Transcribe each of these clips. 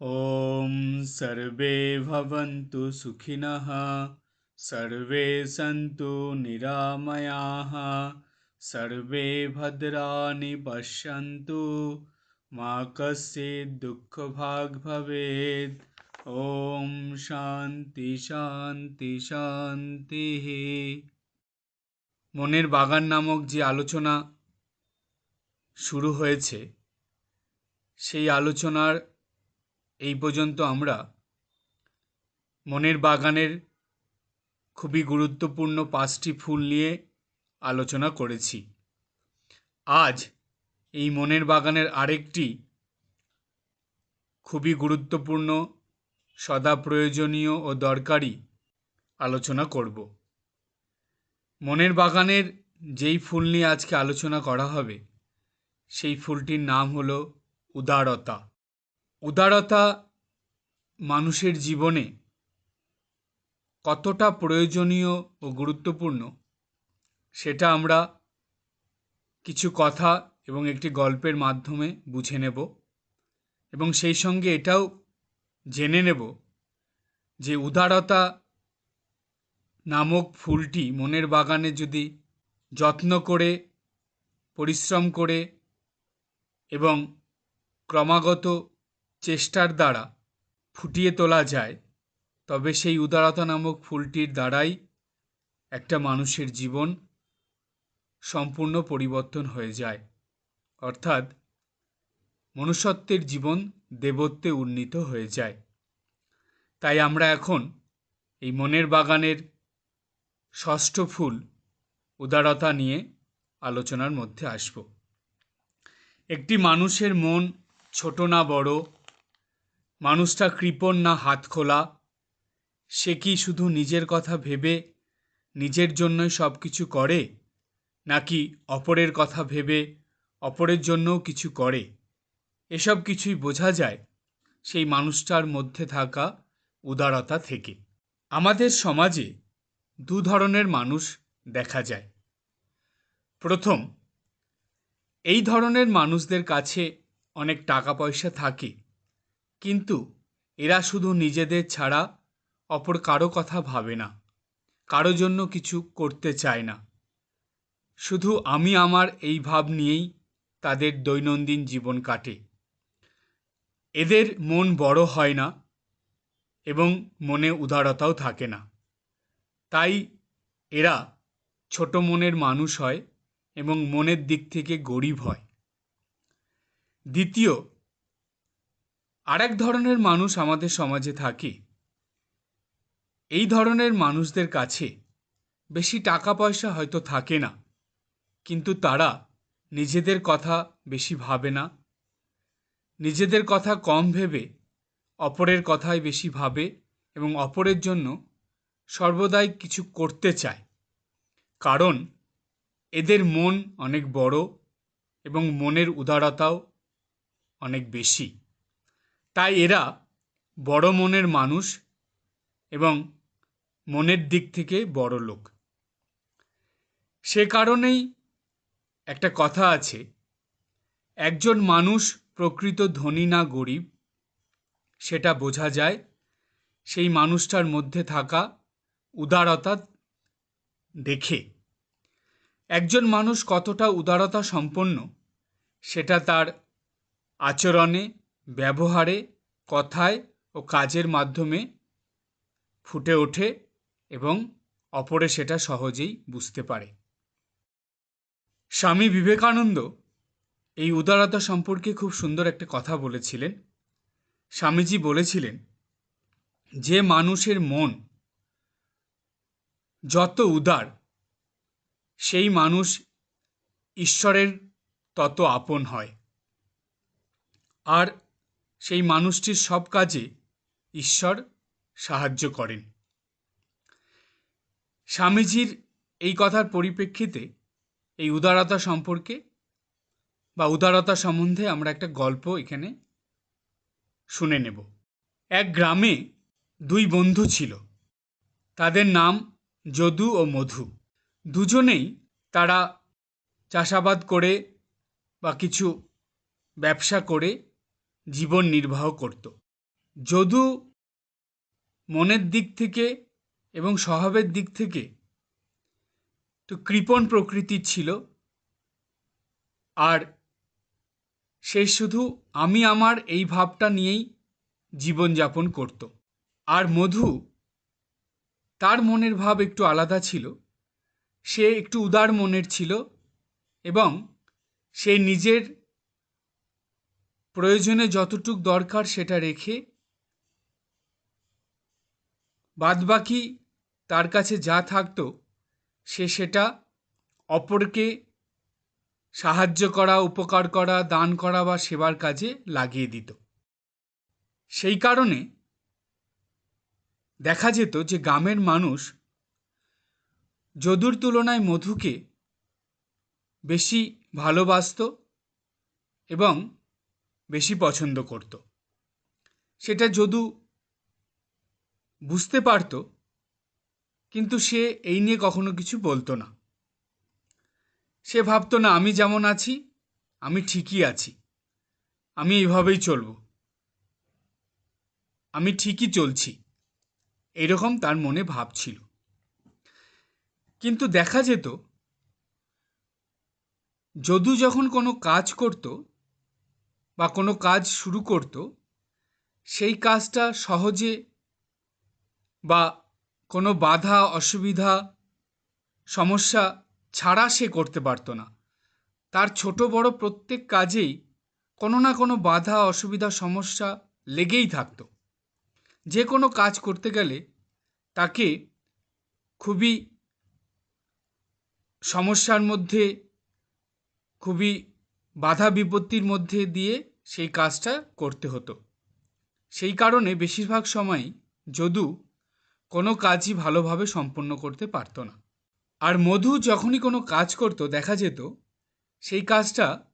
ॐ सर्वे भवन्तु सुखिनः सर्वे सन्तु निरामयाः सर्वे भद्राणि पश्यन्तु मा कश्चित् दुःखभाग् भवेत् ॐ শান্তি শান্তি শান্তিः মনের বাগান নামক যে আলোচনা শুরু হয়েছে সেই আলোচনার এই পর্যন্ত আমরা মনের বাগানের খুবই গুরুত্বপূর্ণ পাঁচটি ফুল নিয়ে আলোচনা করেছি। আজ এই মনের বাগানের আরেকটি খুবই গুরুত্বপূর্ণ, সদা প্রয়োজনীয় ও দরকারি আলোচনা করব। মনের বাগানের যেই ফুল নিয়ে আজকে আলোচনা করা হবে, সেই ফুলটির নাম হলো উদারতা। উদারতা মানুষের জীবনে কতটা প্রয়োজনীয় ও গুরুত্বপূর্ণ, সেটা আমরা কিছু কথা এবং একটি গল্পের মাধ্যমে বুঝে নেব এবং সেই সঙ্গে এটাও জেনে নেব যে উদারতা নামক ফুলটি মনের বাগানে যদি যত্ন করে, পরিশ্রম করে এবং ক্রমাগত চেষ্টার দ্বারা ফুটিয়ে তোলা যায়, তবে সেই উদারতা নামক ফুলটির দ্বারাই একটা মানুষের জীবন সম্পূর্ণ পরিবর্তন হয়ে যায়। অর্থাৎ মনুষ্যত্বের জীবন দেবত্বে উন্নীত হয়ে যায়। তাই আমরা এখন এই মনের বাগানের ষষ্ঠ ফুল উদারতা নিয়ে আলোচনার মধ্যে আসব। একটি মানুষের মন ছোট না বড় মানুষটা কৃপণ না হাত খোলা। সে কি শুধু নিজের কথা ভেবে, নিজের জন্যই সব কিছু করে? নাকি অপরের কথা ভেবে, অপরের জন্যও কিছু করে? এসব কিছুই বোঝা যায় সেই মানুষটার মধ্যে থাকা উদারতা থেকে। আমাদের সমাজে দু ধরনের মানুষ দেখা যায়। প্রথম, এই ধরনের মানুষদের কাছে অনেক টাকা পয়সা থাকে। কিন্তু এরা শুধু নিজেদের ছাড়া অপর কারও কথা ভাবে না, কারও জন্য কিছু করতে চায় না। শুধু আমি আমার এই ভাব নিয়েই তাদের দৈনন্দিন জীবন কাটে। এদের মন বড় হয় না এবং মনে উদারতাও থাকে না। তাই এরা ছোট মনের মানুষ হয় এবং মনের দিক থেকে গরিব হয়। দ্বিতীয় আরেক ধরনের মানুষ আমাদের সমাজে থাকে। এই ধরনের মানুষদের কাছে বেশি টাকা পয়সা হয়তো থাকে না, কিন্তু তারা নিজেদের কথা বেশি ভাবে না। নিজেদের কথা কম ভেবে অপরের কথাই বেশি ভাবে এবং অপরের জন্য সর্বদাই কিছু করতে চায়। কারণ এদের মন অনেক বড় এবং মনের উদারতাও অনেক বেশি। তাই এরা বড় মনের মানুষ এবং মনের দিক থেকে বড় লোক। সে কারণেই একটা কথা আছে, একজন মানুষ প্রকৃত ধনী না গরিব, সেটা বোঝা যায়। সেই মানুষটার মধ্যে থাকা উদারতা দেখে। একজন মানুষ কতটা উদারতা সম্পন্ন, সেটা তার আচরণে ব্যবহারে, কথায় ও কাজের মাধ্যমে ফুটে ওঠে এবং অপরে সেটা সহজেই বুঝতে পারে। স্বামী বিবেকানন্দ এই উদারতা সম্পর্কে খুব সুন্দর একটা কথা বলেছিলেন। স্বামীজি বলেছিলেন, যে মানুষের মন যত উদার, সেই মানুষ ঈশ্বরের তত আপন হয়। আর সেই মানুষটির সব কাজে ঈশ্বর সাহায্য করেন। স্বামীজির এই কথার পরিপ্রেক্ষিতে এই উদারতা সম্পর্কে বা উদারতা সম্বন্ধে আমরা একটা গল্প এখানে শুনে নেব। এক গ্রামে দুই বন্ধু ছিল। তাদের নাম যদু ও মধু। দুজনেই তারা চাষাবাদ করে বা কিছু ব্যবসা করে জীবন নির্বাহ করত। যদু মনের দিক থেকে এবং স্বভাবের দিক থেকে তো কৃপণ প্রকৃতির ছিল। আর সে শুধু আমি আমার এই ভাবটা নিয়েই জীবনযাপন করত। আর মধু তার মনের ভাব একটু আলাদা ছিল। সে একটু উদার মনের ছিল এবং সে নিজের প্রয়োজনে যতটুক দরকার সেটা রেখে বাদবাকি তার কাছে যা থাকতো সে সেটা অপরকে সাহায্য করা, উপকার করা, দান করা বা সেবার কাজে লাগিয়ে দিত। সেই কারণে দেখা যেত যে গ্রামের মানুষ যদুর তুলনায় মধুকে বেশি ভালোবাসত এবং বেশি পছন্দ করত। সেটা যদু বুঝতে পারত, কিন্তু সে এই নিয়ে কখনো কিছু বলতো না। সে ভাবতো, না, আমি যেমন আছি, আমি ঠিকই আছি। আমি এইভাবেই চলব। আমি ঠিকই চলছি। এরকম তার মনে ভাব ছিল। কিন্তু দেখা যেত, যদু যখন কোনো কাজ করত বা কোনো কাজ শুরু করত, সেই কাজটা সহজে বা কোনো বাধা, অসুবিধা, সমস্যা ছাড়া সে করতে পারতো না। তার ছোট বড় প্রত্যেক কাজেই কোনো না কোনো বাধা, অসুবিধা, সমস্যা লেগেই থাকতো। যে কোনো কাজ করতে গেলে তাকে খুবই সমস্যার মধ্যে, খুবই বাধা বিপত্তির মধ্যে দিয়ে সেই কাজটা করতে হতো। সেই কারণে বেশিরভাগ সময়ই যদু কোনো কাজই ভালোভাবে সম্পন্ন করতে পারতো না। আর মধু যখনই কোনো কাজ করত, দেখা যেত সেই কাজটা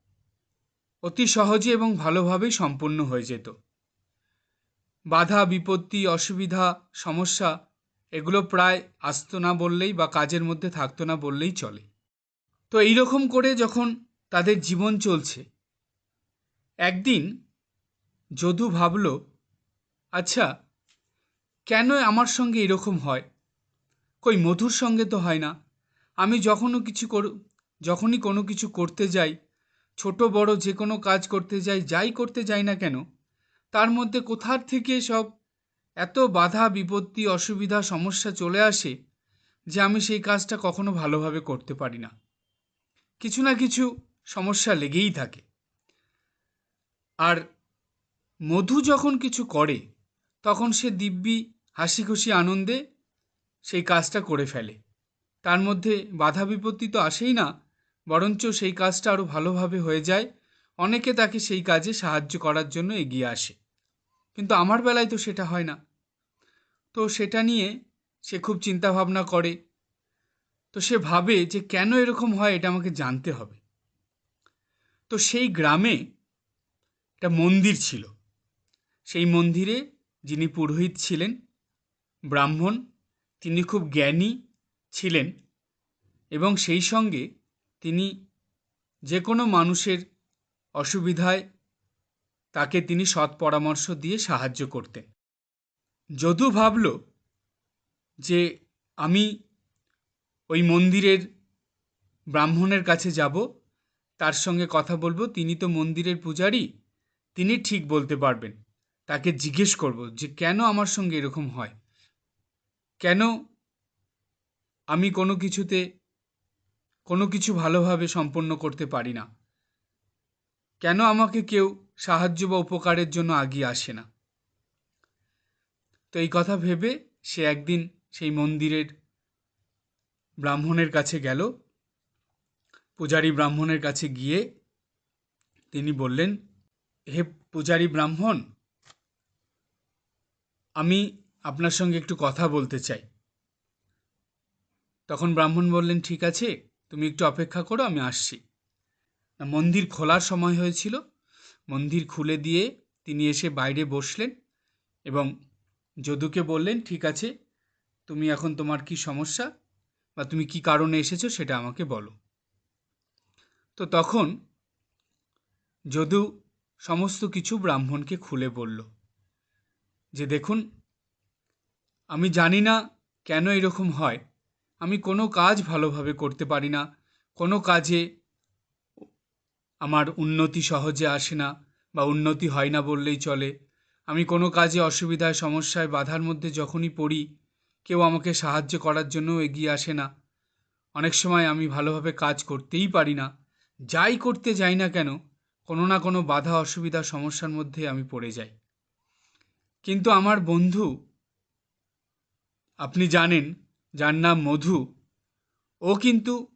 অতি সহজে এবং ভালোভাবেই সম্পন্ন হয়ে যেত। বাধা, বিপত্তি, অসুবিধা, সমস্যা এগুলো প্রায় আসতো না বললেই বা কাজের মধ্যে থাকতো না বললেই চলে। তো এই রকম করে যখন তাদের জীবন চলছে। একদিন যদু ভাবল আচ্ছা কেন আমার সঙ্গে এরকম হয়? কই, মধুর সঙ্গে তো হয় না। আমি যখনও কিছু কর, যখনই কোনো কিছু করতে যাই, ছোট, বড় যে কোনো কাজ করতে যাই যাই করতে যাই না কেন, তার মধ্যে কোথার থেকে সব এত বাধা, বিপত্তি, অসুবিধা, সমস্যা চলে আসে যে আমি সেই কাজটা কখনো ভালোভাবে করতে পারি না? কিছু না কিছু সমস্যা লেগেই থাকে। আর মধু যখন কিছু করে, তখন সে দিব্যি হাসি খুশি আনন্দে সেই কাজটা করে ফেলে। তার মধ্যে বাধা বিপত্তি তো আসেই না, বরঞ্চ সেই কাজটা আরও ভালোভাবে হয়ে যায়। অনেকে তাকে সেই কাজে সাহায্য করার জন্য এগিয়ে আসে। কিন্তু আমার বেলায় তো সেটা হয় না। তো সেটা নিয়ে সে খুব চিন্তা ভাবনা করে। তো সে ভাবে যে কেন এরকম হয় এটা আমাকে জানতে হবে। তো সেই গ্রামে একটা মন্দির ছিল। সেই মন্দিরে যিনি পুরোহিত ছিলেন, ব্রাহ্মণ, তিনি খুব জ্ঞানী ছিলেন এবং সেই সঙ্গে তিনি যে কোনো মানুষের অসুবিধায় তাকে তিনি সৎ পরামর্শ দিয়ে সাহায্য করতেন। যদু ভাবল যে আমি ওই মন্দিরের ব্রাহ্মণের কাছে যাব তার সঙ্গে কথা বলব, তিনি তো মন্দিরের পূজারী, তিনি ঠিক বলতে পারবেন। তাকে জিজ্ঞেস করব যে, কেন আমার সঙ্গে এরকম হয়? কেন আমি কোনো কিছুতে, কোনো কিছু ভালোভাবে সম্পন্ন করতে পারি না? কেন আমাকে কেউ সাহায্য বা উপকারের জন্য আগিয়ে আসে না? তো এই কথা ভেবে সে একদিন সেই মন্দিরের ব্রাহ্মণের কাছে গেল। পূজারী ব্রাহ্মণের কাছে গিয়ে তিনি বললেন, হে পূজারী ব্রাহ্মণ, আমি আপনার সঙ্গে একটু কথা বলতে চাই। তখন ব্রাহ্মণ বললেন, ঠিক আছে, তুমি একটু অপেক্ষা করো, আমি আসছি। মন্দির খোলার সময় হয়েছিল। মন্দির খুলে দিয়ে তিনি এসে বাইরে বসলেন এবং যদুকে বললেন, ঠিক আছে, তুমি এখন তোমার কি সমস্যা বা তুমি কি কারণে এসেছ সেটা আমাকে বলো। তো তখন যদু সমস্ত কিছু ব্রাহ্মণকে খুলে বলল যে, দেখুন, আমি জানি না কেন এরকম হয়। আমি কোনো কাজ ভালোভাবে করতে পারি না। কোনো কাজে আমার উন্নতি সহজে আসে না বা উন্নতি হয় না বললেই চলে। আমি কোনো কাজে অসুবিধায়, সমস্যায়, বাধার মধ্যে যখনই পড়ি, কেউ আমাকে সাহায্য করার জন্যও এগিয়ে আসে না। অনেক সময় আমি ভালোভাবে কাজ করতেই পারি না। যাই করতে যাই না কেন, কোনো না কোনো বাধা অসুবিধা সমস্যার মধ্যে আমি পড়ে যাই। কিন্তু আমার বন্ধু, আপনি জানেন, যার নাম মধু, ও কিন্তু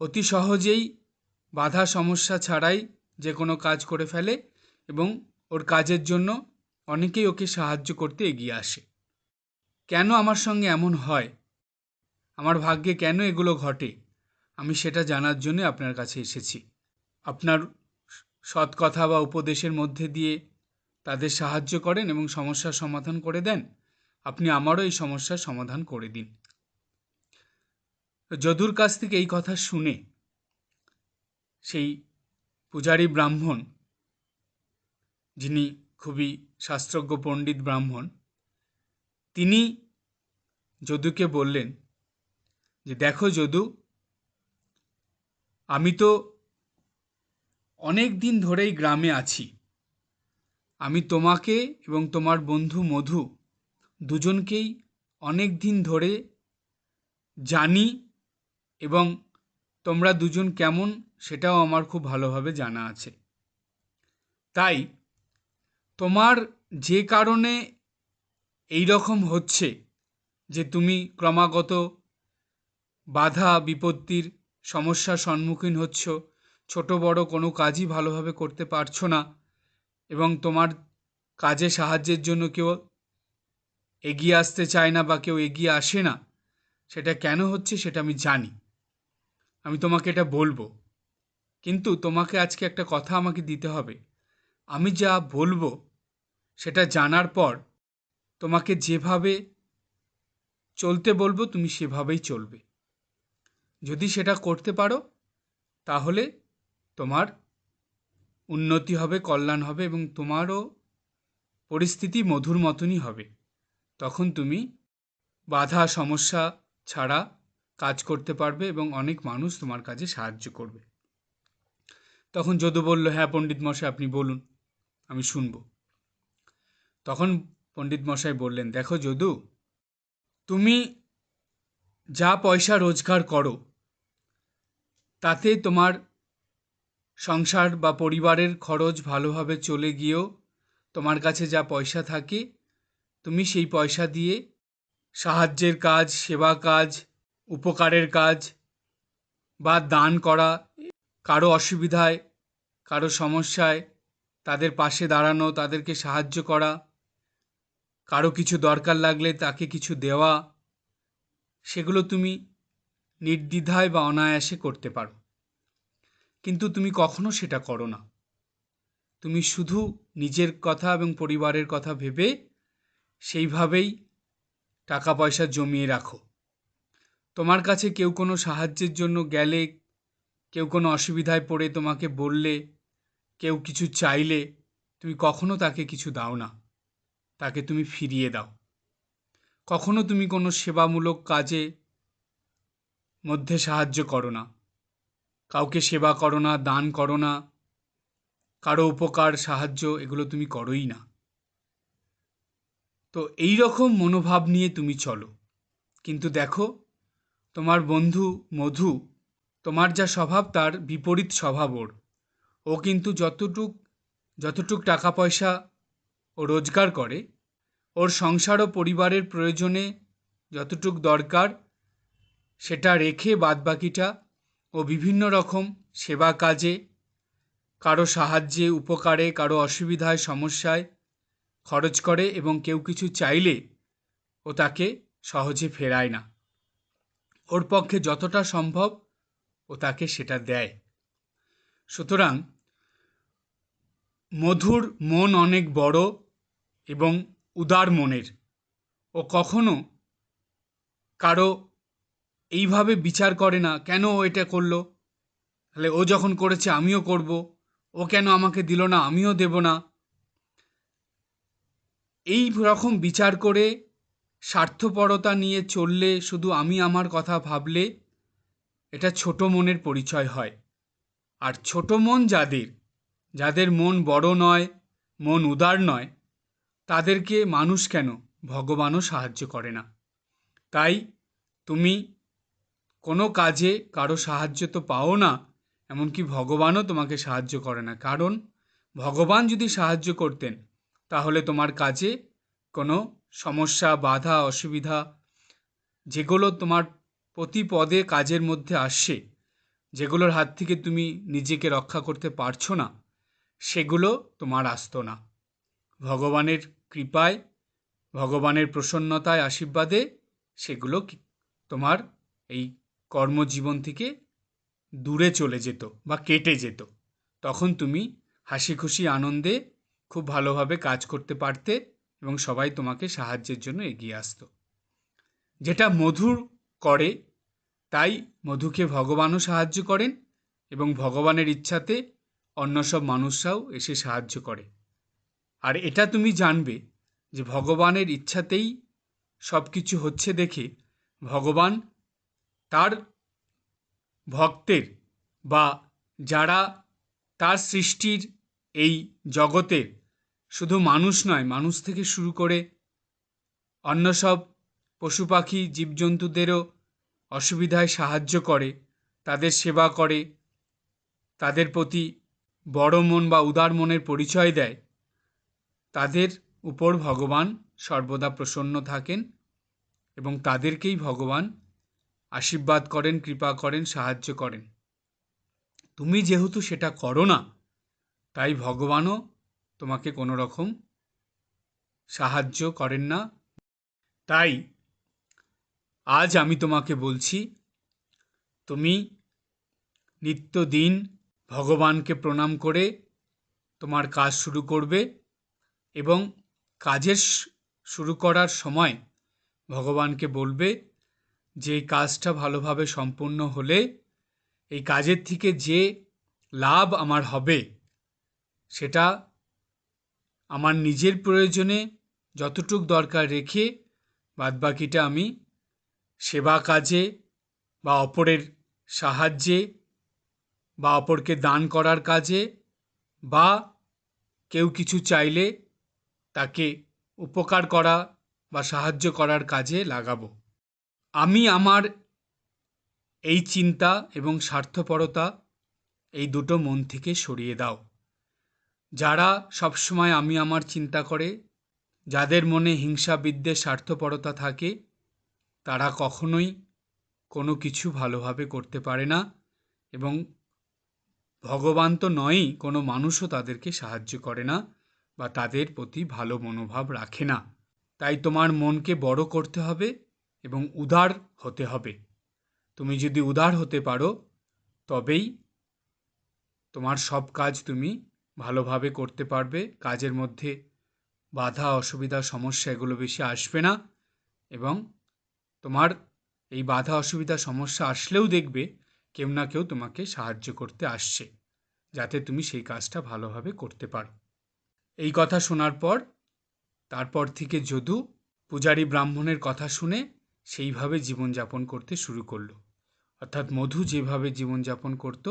অতি সহজেই বাধা সমস্যা ছাড়াই যে কোনো কাজ করে ফেলে এবং ওর কাজের জন্য অনেকেই ওকে সাহায্য করতে এগিয়ে আসে। কেন আমার সঙ্গে এমন হয়? আমার ভাগ্যে কেন এগুলো ঘটে? আমি সেটা জানার জন্য আপনার কাছে এসেছি। আপনার সৎ কথা বা উপদেশের মধ্যে দিয়ে তাদের সাহায্য করেন এবং সমস্যার সমাধান করে দেন, আপনি আমারও এই সমস্যার সমাধান করে দিন। যদুর কাছ থেকে এই কথা শুনে সেই পূজারী ব্রাহ্মণ, যিনি খুবই শাস্ত্রজ্ঞ পণ্ডিত ব্রাহ্মণ, তিনি যদুকে বললেন যে, দেখো যদু, আমি তো অনেক দিন ধরেই গ্রামে আছি। আমি তোমাকে এবং তোমার বন্ধু মধু দুজনকেই অনেক দিন ধরে জানি এবং তোমরা দুজন কেমন সেটাও আমার খুব ভালোভাবে জানা আছে। তাই তোমার যে কারণে এই রকম হচ্ছে যে তুমি ক্রমাগত বাধা বিপত্তির সমস্যার সম্মুখীন হচ্ছ ছোট বড় কোনো কাজই ভালোভাবে করতে পারছ না এবং তোমার কাজে সাহায্যের জন্য কেউ এগিয়ে আসতে চায় না বা কেউ এগিয়ে আসে না, সেটা কেন হচ্ছে সেটা আমি জানি। আমি তোমাকে এটা বলব। কিন্তু তোমাকে আজকে একটা কথা আমাকে দিতে হবে। আমি যা বলব সেটা জানার পর তোমাকে যেভাবে চলতে বলব তুমি সেভাবেই চলবে। যদি সেটা করতে পারো তাহলে তোমার উন্নতি হবে, কল্যাণ হবে এবং তোমারও পরিস্থিতি মধুর মতনই হবে। তখন তুমি বাধা, সমস্যা ছাড়া কাজ করতে পারবে এবং অনেক মানুষ তোমার কাজে সাহায্য করবে। তখন যদু বলল হ্যাঁ পণ্ডিত মশাই, আপনি বলুন, আমি শুনব। তখন পণ্ডিত মশাই বললেন, দেখো যদু, তুমি যা পয়সা রোজগার করো, তাতে তোমার সংসার বা পরিবারের খরচ ভালোভাবে চলে গিয়েও তোমার কাছে যা পয়সা থাকে, তুমি সেই পয়সা দিয়ে সাহায্যের কাজ, সেবা কাজ, উপকারের কাজ বা দান করা, কারও অসুবিধায়, কারও সমস্যায় তাদের পাশে দাঁড়ানো, তাদেরকে সাহায্য করা, কারও কিছু দরকার লাগলে তাকে কিছু দেওয়া, সেগুলো তুমি নির্দ্বিধায় বা অনায়াসে করতে পারো। কিন্তু তুমি কখনো সেটা করো না। তুমি শুধু নিজের কথা এবং পরিবারের কথা ভেবে সেইভাবেই টাকা পয়সা জমিয়ে রাখো। তোমার কাছে কেউ কোনো সাহায্যের জন্য গেলে, কেউ কোনো অসুবিধায় পড়ে তোমাকে বললে, কেউ কিছু চাইলে, তুমি কখনো তাকে কিছু দাও না। তাকে তুমি ফিরিয়ে দাও। কখনো তুমি কোনো সেবামূলক কাজে মধ্যে সাহায্য করো না। কাউকে সেবা করো না, দান করো না। কারও উপকার, সাহায্য এগুলো তুমি করোই না। তো এই রকম মনোভাব নিয়ে তুমি চলো। কিন্তু দেখো, তোমার বন্ধু মধু, তোমার যা স্বভাব তার বিপরীত স্বভাব ওর। ও কিন্তু যতটুক যতটুক টাকা পয়সা ও রোজগার করে, ওর সংসার ও পরিবারের প্রয়োজনে যতটুক দরকার সেটা রেখে বাদবাকিটা ও বিভিন্ন রকম সেবা কাজে, কারও সাহায্যে, উপকারে, কারও অসুবিধায়, সমস্যায় খরচ করে এবং কেউ কিছু চাইলে ও তাকে সহজে ফেরায় না। ওর পক্ষে যতটা সম্ভব ও তাকে সেটা দেয়। সুতরাং মধুর মন অনেক বড় এবং উদার মনের। ও কখনো কারও এইভাবে বিচার করে না, কেন ও এটা করল? তাহলে ও যখন করেছে, আমিও করব। ও কেন আমাকে দিল না, আমিও দেব না? এই রকম বিচার করে স্বার্থপরতা নিয়ে চললে শুধু আমি আমার কথা ভাবলে এটা ছোট মনের পরিচয় হয়। আর ছোট মন যাদের যাদের মন বড় নয়, মন উদার নয়, তাদেরকে মানুষ কেন? ভগবানও সাহায্য করে না। তাই তুমি কোনো কাজে কারও সাহায্য তো পাও না, এমনকি ভগবানও তোমাকে সাহায্য করে না। কারণ, ভগবান যদি সাহায্য করতেন, তাহলে তোমার কাজে কোনো সমস্যা, বাধা, অসুবিধা যেগুলো তোমার প্রতি পদে কাজের মধ্যে আসছে যেগুলোর হাত থেকে তুমি নিজেকে রক্ষা করতে পারছ না, সেগুলো তোমার আসতো না। ভগবানের কৃপায়, ভগবানের প্রসন্নতায়, আশীর্বাদে সেগুলো তোমার এই কর্মজীবন থেকে দূরে চলে যেত বা কেটে যেত। তখন তুমি হাসি খুশি আনন্দে খুব ভালোভাবে কাজ করতে পারতে এবং সবাই তোমাকে সাহায্যের জন্য এগিয়ে আসতো। যেটা মধুর করে, তাই মধুকে ভগবানও সাহায্য করেন এবং ভগবানের ইচ্ছাতে অন্য সব মানুষরাও এসে সাহায্য করে। আর এটা তুমি জানবে যে ভগবানের ইচ্ছাতেই সব কিছু হচ্ছে দেখে ভগবান তার ভক্তের বা যারা তার সৃষ্টির এই জগতের শুধু মানুষ নয়, মানুষ থেকে শুরু করে অন্য সব পশু পাখি, জীবজন্তুদেরও অসুবিধায় সাহায্য করে, তাদের সেবা করে, তাদের প্রতি বড় মন বা উদার মনের পরিচয় দেয়, তাদের উপর ভগবান সর্বদা প্রসন্ন থাকেন এবং তাদেরকেই ভগবান আশীর্বাদ করেন, কৃপা করেন, সাহায্য করেন। তুমি যেহেতু সেটা করো না, তাই ভগবানও তোমাকে কোনো রকম সাহায্য করেন না। তাই আজ আমি তোমাকে বলছি, তুমি নিত্যদিন ভগবানকে প্রণাম করে তোমার কাজ শুরু করবে এবং কাজের শুরু করার সময় ভগবানকে বলবে যে এই কাজটা ভালোভাবে সম্পূর্ণ হলে এই কাজের থেকে যে লাভ আমার হবে, সেটা আমার নিজের প্রয়োজনে যতটুক দরকার রেখে বাদবাকিটা আমি সেবা কাজে বা অপরের সাহায্যে বা অপরকে দান করার কাজে বা কেউ কিছু চাইলে তাকে উপকার করা বা সাহায্য করার কাজে লাগাবো। আমি আমার এই চিন্তা এবং স্বার্থপরতা এই দুটো মন থেকে সরিয়ে দাও। যারা সবসময় আমি আমার চিন্তা করে, যাদের মনে হিংসা, বিদ্বেষ, স্বার্থপরতা থাকে, তারা কখনোই কোনো কিছু ভালোভাবে করতে পারে না এবং ভগবান তো নয়ই, কোনো মানুষও তাদেরকে সাহায্য করে না বা তাদের প্রতি ভালো মনোভাব রাখে না। তাই তোমার মনকে বড় করতে হবে এবং উদার হতে হবে। তুমি যদি উদার হতে পারো, তবেই তোমার সব কাজ তুমি ভালোভাবে করতে পারবে। কাজের মধ্যে বাধা, অসুবিধা, সমস্যা এগুলো বেশি আসবে না এবং তোমার এই বাধা, অসুবিধা, সমস্যা আসলেও দেখবে কেউ না কেউ তোমাকে সাহায্য করতে আসছে, যাতে তুমি সেই কাজটা ভালোভাবে করতে পারো। এই কথা শোনার পর, তারপর থেকে যদু পূজারী ব্রাহ্মণের কথা শুনে সেইভাবে জীবনযাপন করতে শুরু করল। অর্থাৎ মধু যেভাবে জীবনযাপন করত,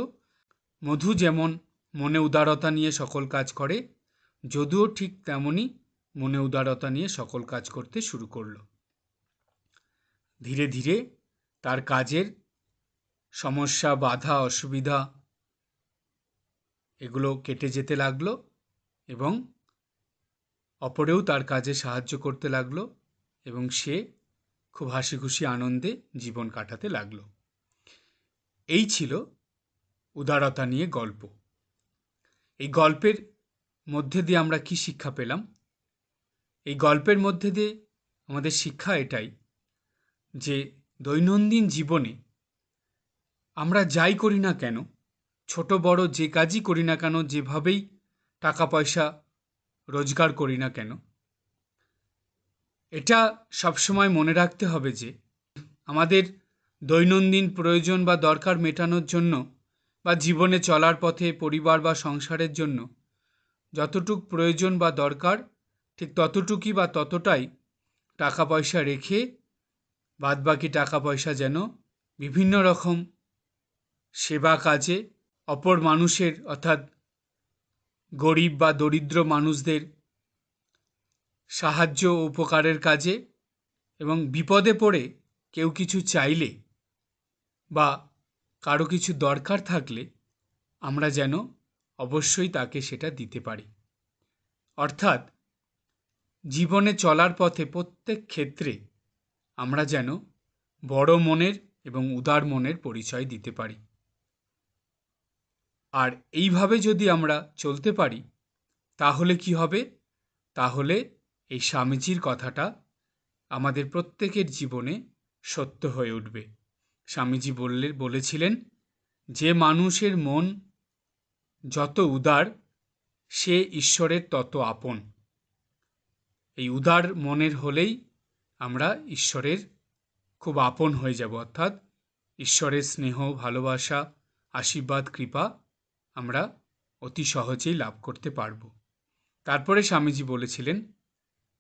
মধু যেমন মনে উদারতা নিয়ে সকল কাজ করে, যদুও ঠিক তেমনই মনে উদারতা নিয়ে সকল কাজ করতে শুরু করল। ধীরে ধীরে তার কাজের সমস্যা, বাধা, অসুবিধা এগুলো কেটে যেতে লাগল এবং অপরেও তার কাজে সাহায্য করতে লাগল এবং সে খুব হাসি খুশি আনন্দে জীবন কাটাতে লাগল। এই ছিল উদারতা নিয়ে গল্প। এই গল্পের মধ্যে দিয়ে আমরা কি শিক্ষা পেলাম? এই গল্পের মধ্যে দিয়ে আমাদের শিক্ষা এটাই যে দৈনন্দিন জীবনে আমরা যাই করি না কেন, ছোট বড় যে কাজই করি না কেন, যেভাবেই টাকা পয়সা রোজগার করি না কেন এটা সবসময় মনে রাখতে হবে যে, আমাদের দৈনন্দিন প্রয়োজন বা দরকার মেটানোর জন্য বা জীবনে চলার পথে, পরিবার বা সংসারের জন্য যতটুক প্রয়োজন বা দরকার, ঠিক ততটুকুই বা ততটাই টাকা পয়সা রেখে, বাদবাকি টাকা পয়সা যেন বিভিন্ন রকম সেবা কাজে অপর মানুষের, অর্থাৎ গরিব বা দরিদ্র মানুষদের সাহায্য ও উপকারের কাজে এবং বিপদে পড়ে কেউ কিছু চাইলে বা কারও কিছু দরকার থাকলে আমরা যেন অবশ্যই তাকে সেটা দিতে পারি। অর্থাৎ জীবনে চলার পথে প্রত্যেক ক্ষেত্রে আমরা যেন বড় মনের এবং উদার মনের পরিচয় দিতে পারি। আর এইভাবে যদি আমরা চলতে পারি, তাহলে কি হবে? তাহলে এই স্বামীজির কথাটা আমাদের প্রত্যেকের জীবনে সত্য হয়ে উঠবে। স্বামীজি বললে, বলেছিলেন, যে মানুষের মন যত উদার, সে ঈশ্বরের তত আপন। এই উদার মনের হলেই আমরা ঈশ্বরের খুব আপন হয়ে যাব। অর্থাৎ ঈশ্বরের স্নেহ, ভালোবাসা, আশীর্বাদ, কৃপা আমরা অতি সহজেই লাভ করতে পারব। তারপরে স্বামীজি বলেছিলেন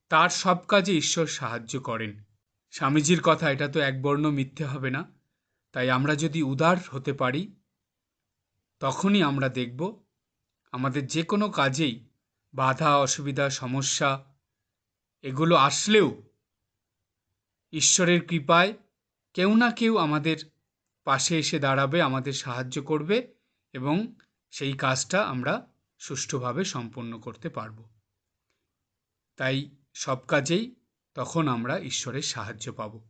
তার সব কাজে ঈশ্বর সাহায্য করেন। স্বামীজির কথা, এটা তো একবর্ণ মিথ্যে হবে না। তাই আমরা যদি উদার হতে পারি, তখনই আমরা দেখব আমাদের যে কোনো কাজেই বাধা, অসুবিধা, সমস্যা, এগুলো আসলেও ঈশ্বরের কৃপায় কেউ না কেউ আমাদের পাশে এসে দাঁড়াবে, আমাদের সাহায্য করবে এবং সেই কাজটা আমরা সুষ্ঠুভাবে সম্পন্ন করতে পারব। তাই সব কাজেই তখন আমরা ঈশ্বরের সাহায্য পাব।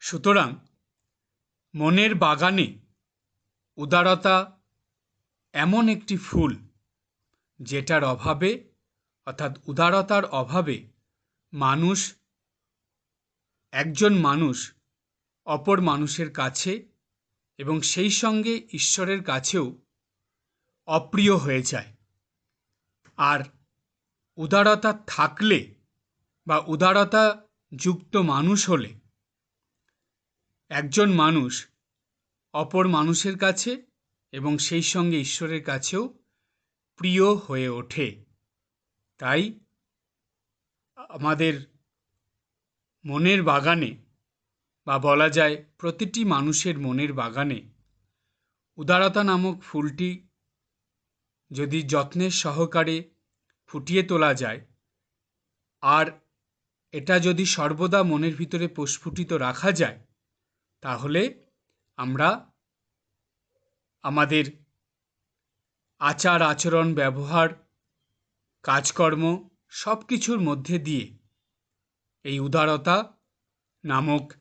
সুতরাং মনের বাগানে উদারতা এমন একটি ফুল যেটার অভাবে অর্থাৎ উদারতার অভাবে মানুষ, একজন মানুষ অপর মানুষের কাছে এবং সেই সঙ্গে ঈশ্বরের কাছেও অপ্রিয় হয়ে যায়। আর উদারতা থাকলে বা উদারতা যুক্ত মানুষ হলে একজন মানুষ অপর মানুষের কাছে এবং সেই সঙ্গে ঈশ্বরের কাছেও প্রিয় হয়ে ওঠে। তাই আমাদের মনের বাগানে বা বলা যায় প্রতিটি মানুষের মনের বাগানে উদারতা নামক ফুলটি যদি যত্নের সহকারে ফুটিয়ে তোলা যায়। আর এটা যদি সর্বদা মনের ভিতরে প্রস্ফুটিত রাখা যায়, তাহলে আমরা আমাদের আচার, আচরণ, ব্যবহার, কাজকর্ম সব কিছুর মধ্যে দিয়ে এই উদারতা নামক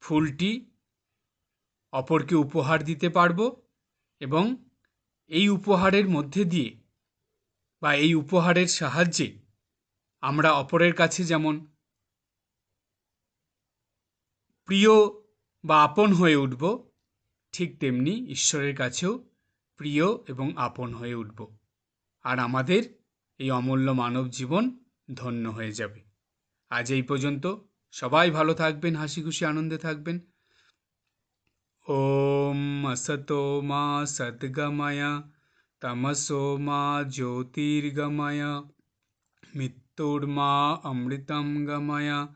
ফুলটি অপরকে উপহার দিতে পারব এবং এই উপহারের মধ্যে দিয়ে বা এই উপহারের সাহায্যে আমরা অপরের কাছে যেমন প্রিয় বা আপন হয়ে উঠব, ঠিক তেমনি ঈশ্বরের কাছেও প্রিয় এবং আপন হয়ে উঠব। আর আমাদের এই অমূল্য মানব জীবন ধন্য হয়ে যাবে। আজ এই পর্যন্ত সবাই ভালো থাকবেন, হাসি খুশি, আনন্দে থাকবেন। ওম সতো মা সদ্গময়া। तमसो मा ज्योतिर्गमय मृत्युर्मा अमृतं गमय।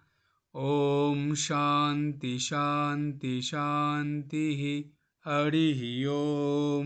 ॐ शान्ति शान्ति शान्तिः। हरि ओम्।